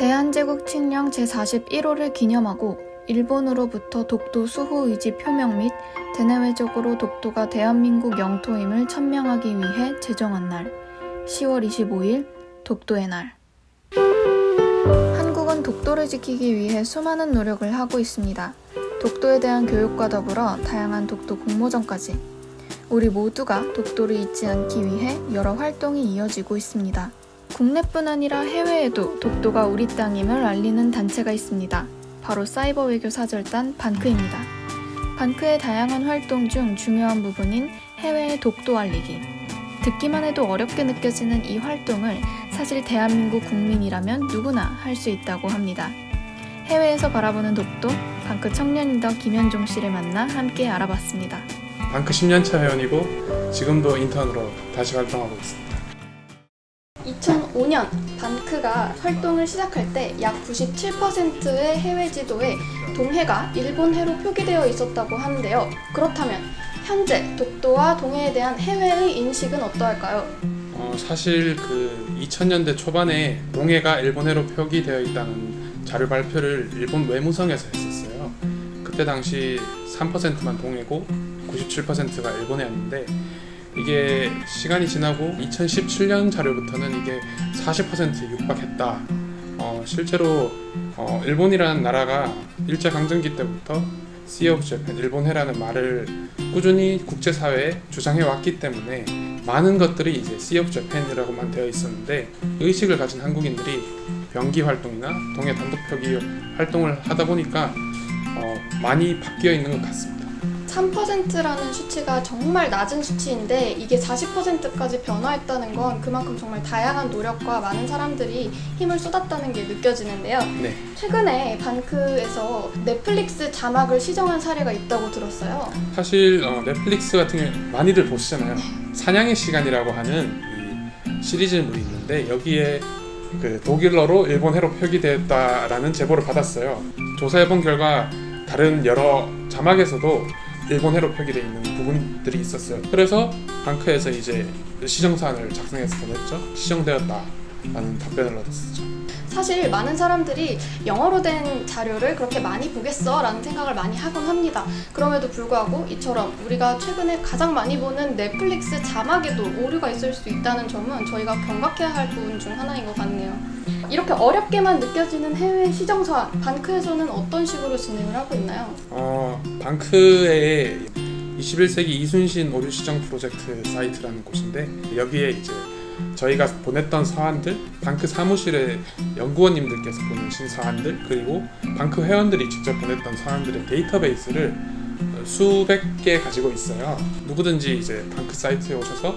대한제국 칙령 제41호를 기념하고 일본으로부터 독도 수호 의지 표명 및 대내외적으로 독도가 대한민국 영토임을 천명하기 위해 제정한 날 10월 25일 독도의 날 한국은 독도를 지키기 위해 수많은 노력을 하고 있습니다. 독도에 대한 교육과 더불어 다양한 독도 공모전까지 우리 모두가 독도를 잊지 않기 위해 여러 활동이 이어지고 있습니다. 국내뿐 아니라 해외에도 독도가 우리 땅임을 알리는 단체가 있습니다. 바로 사이버 외교 사절단 반크입니다. 반크의 다양한 활동 중 중요한 부분인 해외의 독도 알리기. 듣기만 해도 어렵게 느껴지는 이 활동을 사실 대한민국 국민이라면 누구나 할 수 있다고 합니다. 해외에서 바라보는 독도, 반크 청년 리더 김현종 씨를 만나 함께 알아봤습니다. 방크 10년차 회원이고 지금도 인턴으로 다시 활동하고 있습니다. 2005년 반크가 활동을 시작할 때 약 97%의 해외 지도에 동해가 일본해로 표기되어 있었다고 하는데요. 그렇다면 현재 독도와 동해에 대한 해외의 인식은 어떠할까요? 어, 사실 그 2000년대 초반에 동해가 일본해로 표기되어 있다는 자료 발표를 일본 외무성에서 했었어요. 그때 당시 3%만 동해고 97%가 일본해였는데 이게 시간이 지나고 2017년 자료부터는 이게 40%에 육박했다. 어, 실제로 어, 일본이라는 나라가 일제 강점기 때부터 Sea of Japan, 일본해라는 말을 꾸준히 국제사회에 주장해 왔기 때문에 많은 것들이 이제 Sea of Japan이라고만 되어 있었는데 의식을 가진 한국인들이 병기 활동이나 동해 단독 표기 활동을 하다 보니까 어, 많이 바뀌어 있는 것 같습니다. 3%라는 수치가 정말 낮은 수치인데 이게 40%까지 변화했다는 건 그만큼 정말 다양한 노력과 많은 사람들이 힘을 쏟았다는 게 느껴지는데요. 네. 최근에 반크에서 넷플릭스 자막을 시정한 사례가 있다고 들었어요. 사실 어, 넷플릭스 같은 경우 많이들 보시잖아요. 사냥의 시간이라고 하는 이 시리즈물이 있는데 여기에 그 독일어로 일본 해로 표기되었다라는 제보를 받았어요. 조사해본 결과 다른 여러 자막에서도 일본해로 표기되어 있는 부분들이 있었어요. 그래서 방크에서 이제 시정 사안을 작성해서 보냈죠. 시정되었다라는 답변을 얻었었죠. 사실 많은 사람들이 영어로 된 자료를 그렇게 많이 보겠어 라는 생각을 많이 하곤 합니다. 그럼에도 불구하고 이처럼 우리가 최근에 가장 많이 보는 넷플릭스 자막에도 오류가 있을 수 있다는 점은 저희가 경각해야 할 부분 중 하나인 것 같네요. 이렇게 어렵게만 느껴지는 해외 시정서안, 반크에서는 어떤 식으로 진행을 하고 있나요? 어, 방크의 21세기 이순신 오류 시정 프로젝트 사이트라는 곳인데 여기에 이제 저희가 보냈던 서한들, 방크 사무실의 연구원님들께서 보내신 서한들, 그리고 방크 회원들이 직접 보냈던 서한들의 데이터베이스를 수백 개 가지고 있어요. 누구든지 이제 방크 사이트에 오셔서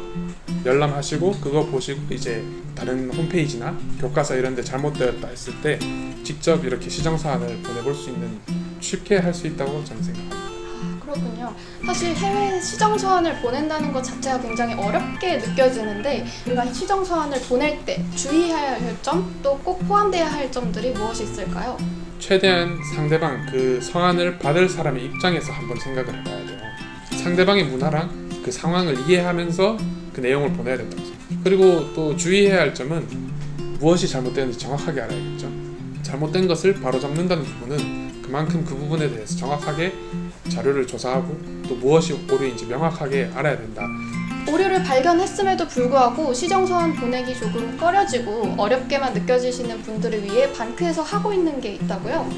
열람하시고 그거 보시고 이제 다른 홈페이지나 교과서 이런 데 잘못되었다 했을 때 직접 이렇게 시정 사안을 보내볼 수 있는 쉽게 할 수 있다고 저는 생각합니다. 아, 그렇군요. 사실 해외 시정 서한을 보낸다는 것 자체가 굉장히 어렵게 느껴지는데 우리가 시정 서한을 보낼 때 주의해야 할 점, 또 꼭 포함돼야 할 점들이 무엇이 있을까요? 최대한 상대방 그 서한을 받을 사람의 입장에서 한번 생각을 해봐야 돼요. 상대방의 문화랑 그 상황을 이해하면서 그 내용을 보내야 된다고 생각해요. 그리고 또 주의해야 할 점은 무엇이 잘못되는지 정확하게 알아야겠죠. 잘못된 것을 바로 잡는다는 부분은 그만큼 그 부분에 대해서 정확하게 자료를 조사하고 또 무엇이 오류인지 명확하게 알아야 된다. 오류를 발견했음에도 불구하고 시정 서한 보내기 조금 꺼려지고 어렵게만 느껴지시는 분들을 위해 반크에서 하고 있는 게 있다고요?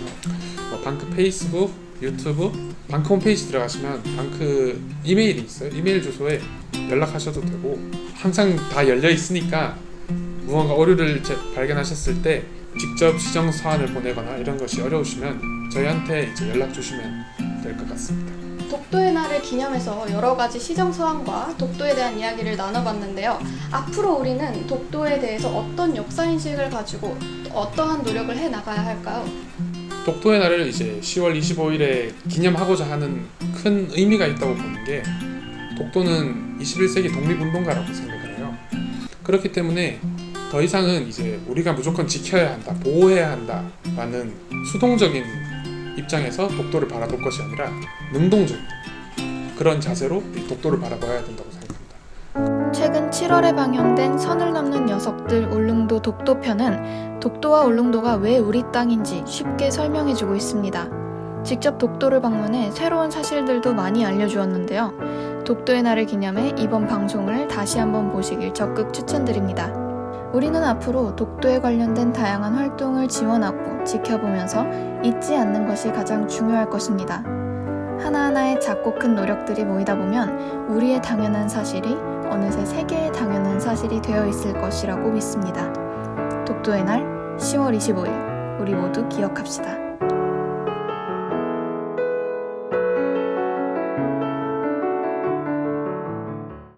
뭐 방크 페이스북, 유튜브, 방크 홈페이지 들어가시면 방크 이메일이 있어요. 이메일 주소에 연락하셔도 되고 항상 다 열려 있으니까 무언가 오류를 제- 발견하셨을 때 직접 시정 서한을 보내거나 이런 것이 어려우시면 저희한테 이제 연락 주시면 될 것 같습니다. 독도의 날을 기념해서 여러 가지 시정 서한과 독도에 대한 이야기를 나눠봤는데요. 앞으로 우리는 독도에 대해서 어떤 역사 인식을 가지고 또 어떠한 노력을 해 나가야 할까요? 독도의 날을 이제 10월 25일에 기념하고자 하는 큰 의미가 있다고 보는 게 독도는 21세기 독립운동가라고 생각을 해요. 그렇기 때문에 더 이상은 이제 우리가 무조건 지켜야 한다, 보호해야 한다라는 수동적인 입장에서 독도를 바라볼 것이 아니라 능동적인 그런 자세로 이 독도를 바라봐야 된다고 생각합니다. 최근 7월에 방영된 선을 넘는 녀석들 울릉도 독도편은 독도와 울릉도가 왜 우리 땅인지 쉽게 설명해주고 있습니다. 직접 독도를 방문해 새로운 사실들도 많이 알려주었는데요. 독도의 날을 기념해 이번 방송을 다시 한번 보시길 적극 추천드립니다. 우리는 앞으로 독도에 관련된 다양한 활동을 지원하고 지켜보면서 잊지 않는 것이 가장 중요할 것입니다. 하나하나의 작고 큰 노력들이 모이다 보면 우리의 당연한 사실이 어느새 세계의 당연한 사실이 되어 있을 것이라고 믿습니다. 독도의 날 10월 25일 우리 모두 기억합시다.